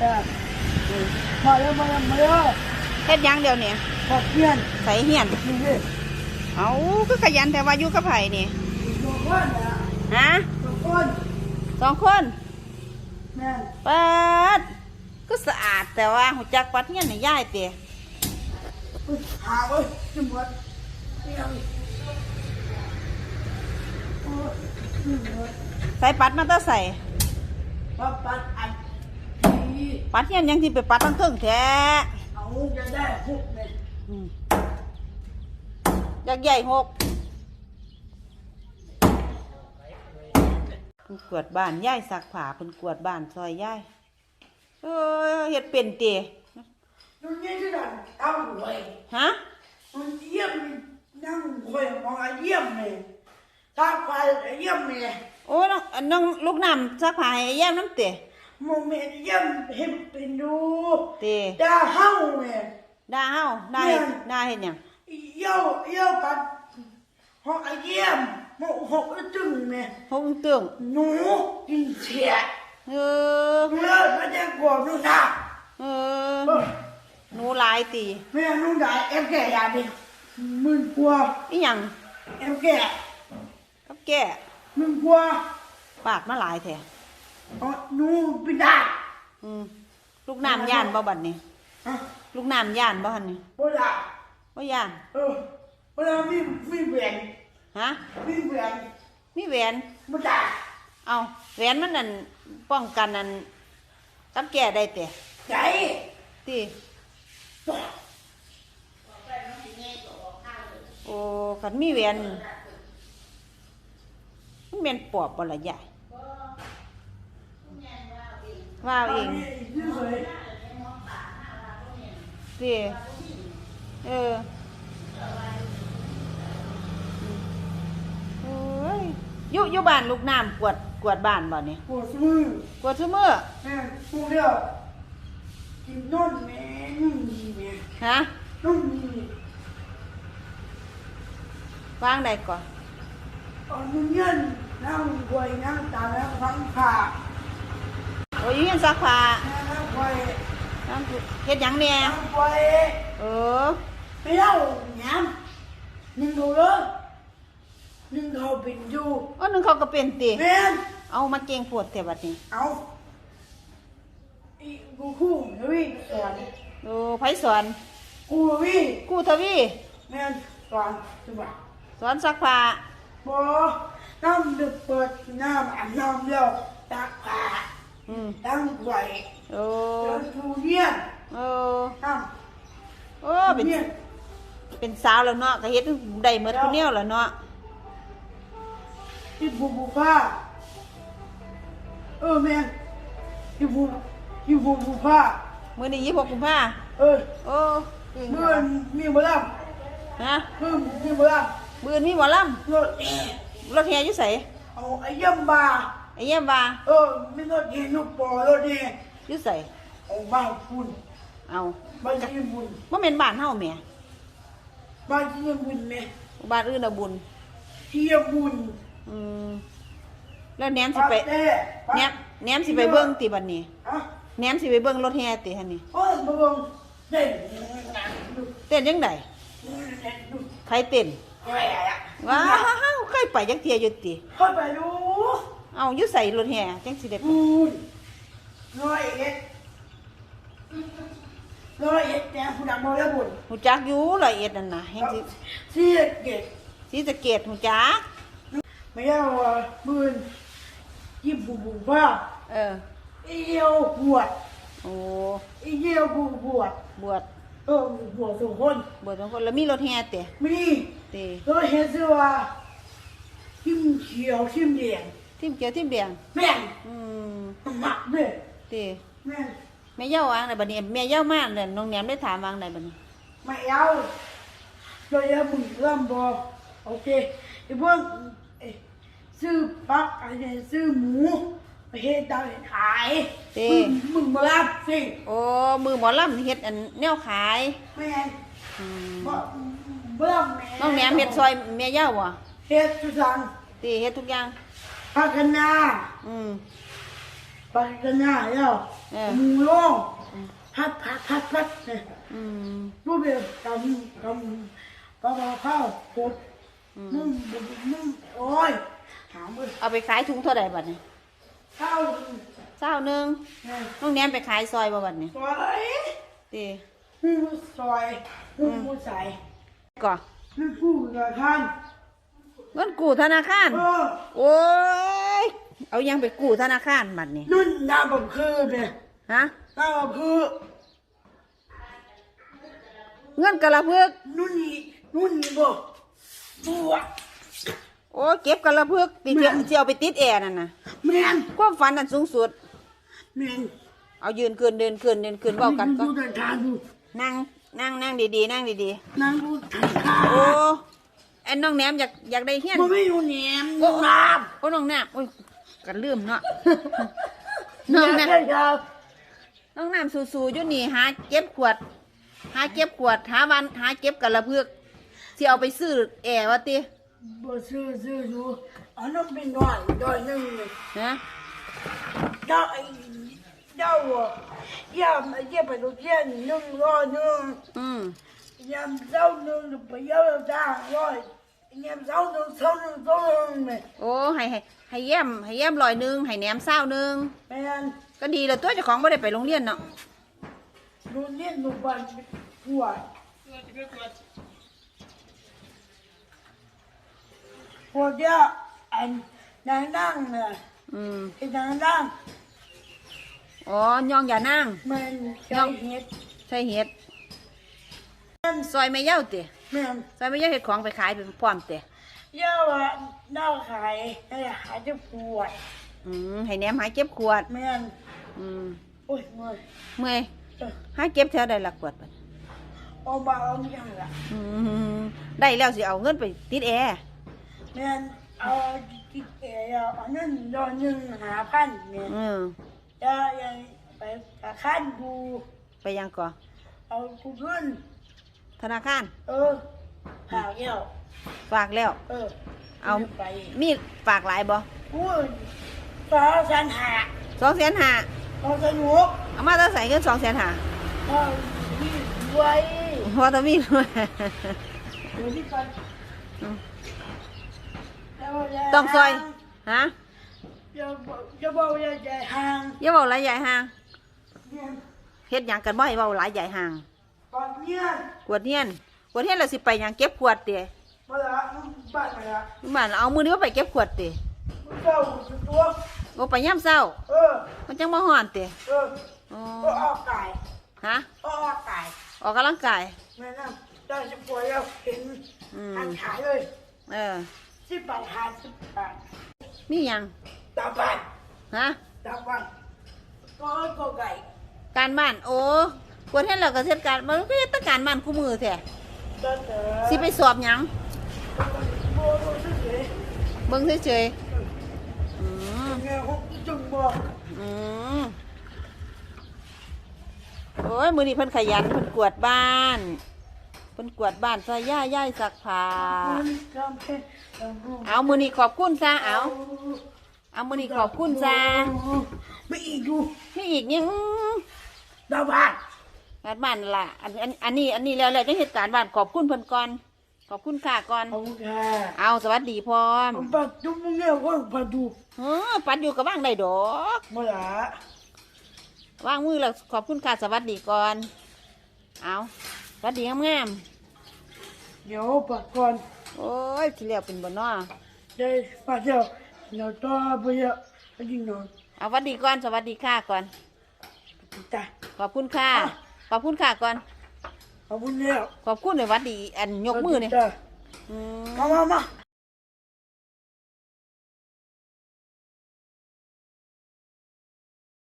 แต่มาแล้วมาแล้วมาแล้วเฮ็ดหยังเดี๋ยวนี้ขอบเพียนใส่เฮียน นี่ดิเอาคือขยันแต่ว่าอยู่กับไผนี่สองคนนะฮะสองคนสองคนแม่นปัดก็สะอาดแต่ว่าหูจักปัดเฮียนให้ยายเตะอุ๊ยหาเว้ยจังหวัดเอียงโอ้ยจังหวัดใส่ปัดมาแตาใส่ ปัดปัดอัน นี้ปัดเฮียนยังที่ไปปัดทั้งเครื่องแท้เอาจะได้หกเม็ดอืมยักษ์ใหญ่หกเพิ่นกวาดบ้านยายซักผ้าเป็นกวาดบ้านซอยยายเออเฮ็ดเป็นเตะนุ่นยี่ที่ดันตั้งหวยฮะนุ่นเยี่ยมนั่งหวยมองไอ้เยี่ยมเลยถ้าไปไอ้เยี่ยมเลยโอ้น้องน้องลูกน้ำซักผ้าให้แย้มน้ำเตะ มองเมเยี่ยมเห็นเป็นดูเตะดาเฮ้าเมด่าเฮาด่าเฮ็ดแม่นด่าเฮ็ดหยังเยี่ยวเยี่ยวปัดหองไอ้เยี่ยมมองหกจึงเมหกตึงหนูกินเสียเออเมื่อมันจะกลัวดูนะเออหนูหลายตีแม่นุ่งได้เอ็มแก่ยาดิมึงกลัวอีหยังเอ็มแก่กับแก่มึงกลัวปากมาหลายแท้อ๋อห นูไม่ได้อืมลูกน้ำย่านบ่บัดนี้ ฮะลูกน้ำย่านบ่หั่นนี่ไม่ได้บ่ย่าน เออเวลามีมีแหวนฮะ มีแหวนมีแหวนไม่ได้เอาแหวนมันนั่นป้องกันนั่นกับแก่ได้แต่ใจติโอ้คันมีแหวนมันแม่นปอบบ่ล่ะยาย ว่าเอาเองยืดเลยสิเออโอ้ยอยู่อยู่บ้านลูกน้ำกวาดกวาดบ้านบ่เนี่ยปวดมือกวาดทุกมื้อแม่พูดเดียวกินนอนแม่นุ่มดีแม่ฮะนุ่มดีวางได้ก่อนตอนนี้เงินนั่งควยนั่งตาแล้วฟังผ่า โอ้ยอยู่เฮียนซักผ้าแม่นั่งควยนั่งเฮ็ดหยังเนี่ยนั่งควยเออไม่เล่าหยังหนึ่งดูเลยหนึ่งเขาเป็นอยู่อันนึงเขาก็เป็นติแม่นเอามาเก่งปวดแต่บัดนี้เอาอีกูคู่ทวีสอนโอ้ไผสอนกูวีกู้ทวีแม่นสอนจังหวะสอนซักผ้าบอน้ำดึกเปิ ตั้งไว้โอ้แล้วทูเนี่ยโอ้น้โอ้ำเป็นเนี่ยเป็นสาวแล้วเนาะก็เฮ็ดได้หมดผู้แนวแล้วเนาะที่บูบูผ้าเออแม่งที่บูที่บูบูผ้ามื้อนี้26กุมภาเออโอ้เก่งเมื่อจังมีมาแล้วฮะเมื่อมีมาแล้วมื้อนี้มีหมอลรถแอร์ำรถแห่อยู่ไสเอาไอ้เยี่ยมบาไอ้ เยี่ยมว่าเออไม่รถแอร์นุกปอรถแอร์อยู่ไสเอาบ้านคุณเอาบ้านที่บุญบ่แม่นบ้านเฮาแหม่บ้านที่บุญแม่บ้านอื่นน่ะบุญที่บุญอืมแล้วแหนมสิไปเต้แหนมแหนมสิไปเบิ่งติบัดนี้ฮะแหนมสิไปเบิ่งรถแห่ติหั่นนี่โอ้ยมาเบิ่งเด่นดูเต้นจังไดเด่นดูใครเต้นแหวะว้าวเคยไปจักเที่ยอยู่ติเข้าไปดู เอาอยู่ใส่รถแห่จังสิได้ไปบุญร้อยเอ็ดร้อยเอ็ดแกผู้ดังมาแล้วบุญหูจักอยู่ร้อยเอ็ดนั่นน่ะแห่งสิเสียเกตศรีสะเกษหูจักไม่เอาอะบุญยิ้มบุบุว่าเออเอียวบวชโอ้เอียวบุบวชบวชเออบวชสองคนบวชสองคนแล้วมีรถแห่ติมีติร้อยเอ็ดสิว่าชิมเขียวชิมแดง ทิมเกียวทิมเบียงแม่งอืมหมักเลยติแม่งแม่เย้าวางได้บัดนี้แม่เย้ามาเนี่ยน้องแหนมได้ถามวางได้บัดนี้ไม่เอาเราอย่ามึงลำบอโอเคไอ้พวกเอ้ยซื้อปักอะไรซื้อหมูไปเฮ็ดดาวขายมึงมึงมารับสิโอ้มือหมอลำเฮ็ดอันแนวขายแม่งอืมบ่บ่รับแม่น้องแหนมเฮ็ดซอยแม่เย้าบ่เฮ็ดทุกอย่างติเฮ็ดทุกอย่าง พัฒนาอืมไปกันหน้าแล้วเออหมูร้องพัดพัดพัดพัดเนี่ยอืม รูปแบบกำกำกำข้าวกบนุ่มนุ่มโอ้ยถามเลยเอาไปขายถุงเท่าใดบัดนี้ข้าวเจ้าหนึงเนี่ยน้องแหนมไปขายซอยบ่บัดนี้ซอยติหูซอยหูหูใสก่อ นี่กู้กับท่าน เงินกู้ธนาคาร เออโอ้ย เอายังไปกู้ธนาคารบัดนี้ นุ่นน้ำแบบคือเนี่ยฮะน้ำแบบคือเงินกระพึกนุ่นนี่นุ่นนี่บ่บัวโอ้เก็บกระพึกติเที่ยวเที่ยวไปติดแอร์นั่นน่ะแมนความฝันอันสูงสุด แมนเอายืนขึ้นเดินขึ้นเดินขึ้นเว้ากันก่อดูนแต่ทางดูนั่งนั่งนั่งดีๆ นั่งดีนั่งดูทางข้าๆ โอ้ไอ้น้องแหนมอยากอยากได้เฮียนมันไม่อยู่แหนมโอ้น้โอ้น้องแหนมโอ้ยกันลืมเนาะำน้องอแหนยากมได้ครับน้องน้ำสู้ๆอยู่นี่หาเก็บขวด หาเก็บขวดหาวันหาเก็บกระพึกที่เอาไปซื้อแอร์วะติบ่ซื้อซื้ออยู่อันนั้นเป็นหน่อยหน่อยหนึงเลยฮะเจ้าไอ้เจ้าอะย่ามาเยี่ยมไปโรงเรียนหนึ่งร้อยหนึ่งอืมยามเช้าหนึ่งไปเยี่ยมจ้าร้อย ยามเช้าหนึ่งเช้าหนึ่งเช้าหนึ่งเนี่ยโอ้ให้ให้ให้เยี่ยมให้เยี่ยมลอยหนึงให้แหนมเศร้าหนึง แม่นก็ดีแล้วตัวเจ้าของไม่ได้ไปโรงเรียนเนาะโรงเรียนหมู่บ้านปวดปวดเยอะอันนางนั่งเนี่ยอืมไอ้นางนั่งอ๋อย่องอย่านั่งมันใจเฮ็ดใช่เห็ดแม่น ซอยไม่เย้าติแม่นซอยไม่เย้าเห็ดของไปขายเป็นพร้อมติเยอะว่าน่าขายไอ้หายจะปวดอืมให้แหนมหาเก็บขวด แม่นอืมโอ้ยเมื่อยเมื่อยเออหาเก็บแถวใดละขวดบัดเอามาเอาอย่างละอืมได้แล้วสิเอาเงินไปติดแอร์แม่นเอาจิตเอ๋ยอันนั้นดอนหนึ่งหาพันแม่นอืมจะยังไปกะคันดูไปยังก่อเอากูเงิน ธนาคาร เออหาเยี่ยวฝากแล้ว เออเอา ไปมีฝากหลายบ่พูดสาวสันหาสองแสนห้าเอาสนุกเอามาตั้งใส่เงินสองแสนห้าเอาที่ไว้พอต้องมีด้วยเดี๋ยวที่กันอืมแล้วอย่าต้องซอยฮะอย่าบอกอย่าบอกอย่าใจห่างอย่าเว้าหลายใหญ่ห่างเนี่ยเฮ็ดหยังกันบ่ให้เว้าหลายใหญ่ห่างตอน เนี้ยกวดเฮียนกวดเฮียนแล้วสิไปหยังเก็บขวดติมาละบ้านมาละบ้านเอามื้อนี้ว่าไปเก็บขวดติมึงเจ้าตัวโอ้ไปยามเช้า เออ มันจังบ่ฮ้อนติเอออ๋อก็ออกไก่ฮะ ก็ออกไก่ออกกำลังกาย แม่น่ะเจ้าจะป่วยแล้วเห็นอืมหันขายเลยเออ สิบบาทหาสิบบาทมีหยัง ตาบ้านฮะ ตาบ้านก็ก็ไก่การบ้าน โอ้ กวดเฮ็ดแล้วก็เฮ็ดการมันก็เฮ็ดแตการบ้านคู่มือแท้เจ้าเต๋อสิไปสอบหยังโบโบซื้อเฉยเบิ่งเฉยๆอืมเงี้ยหกจุงบอกอืมโอ้ยมือนี้เพิ่นขยันเพิ่นกวาดบ้านเพิ่นกวาดบ้านซอยย่าย่ายซักผ้ามันทำให้เราดูเอามือนี้ขอบคุณซะเอาเอามือนี้ขอบคุณซะไม่อีกดูนี่อีกยังตาบ้าน การบ้านล่ะอันอันอันนี้อันนี้แล้วแล้วจังเหตุการณ์บ้านขอบคุณเพิ่นก่อน ขอบคุณค่ะก่อนเอาค่ะเอาสวัสดีพร้อมเอาปัดจุ๊บมึงเนี่ยว่าปัดดูเออปัดอยู่กับบ้างได้ดอกมาละว่างมือแล้วขอบคุณค่ะสวัสดีก่อน เอาสวัสดีงามเดี๋ยวปัดก่อนๆโอ้ยที่เรียกเป็นบนนอได้ปัดเดี๋ยวเดี๋ยวต่อไปเยอะไปยิงนอนเอาสวัสดีก่อนสวัสดีค่ะก่อนจ้ะขอบคุณค่ะ ขอบคุณค่ะก่อน ขอบคุณแล้วขอบคุณเลยหวัดดีอันยกมือเนี่ย จ้ะอืม มามามา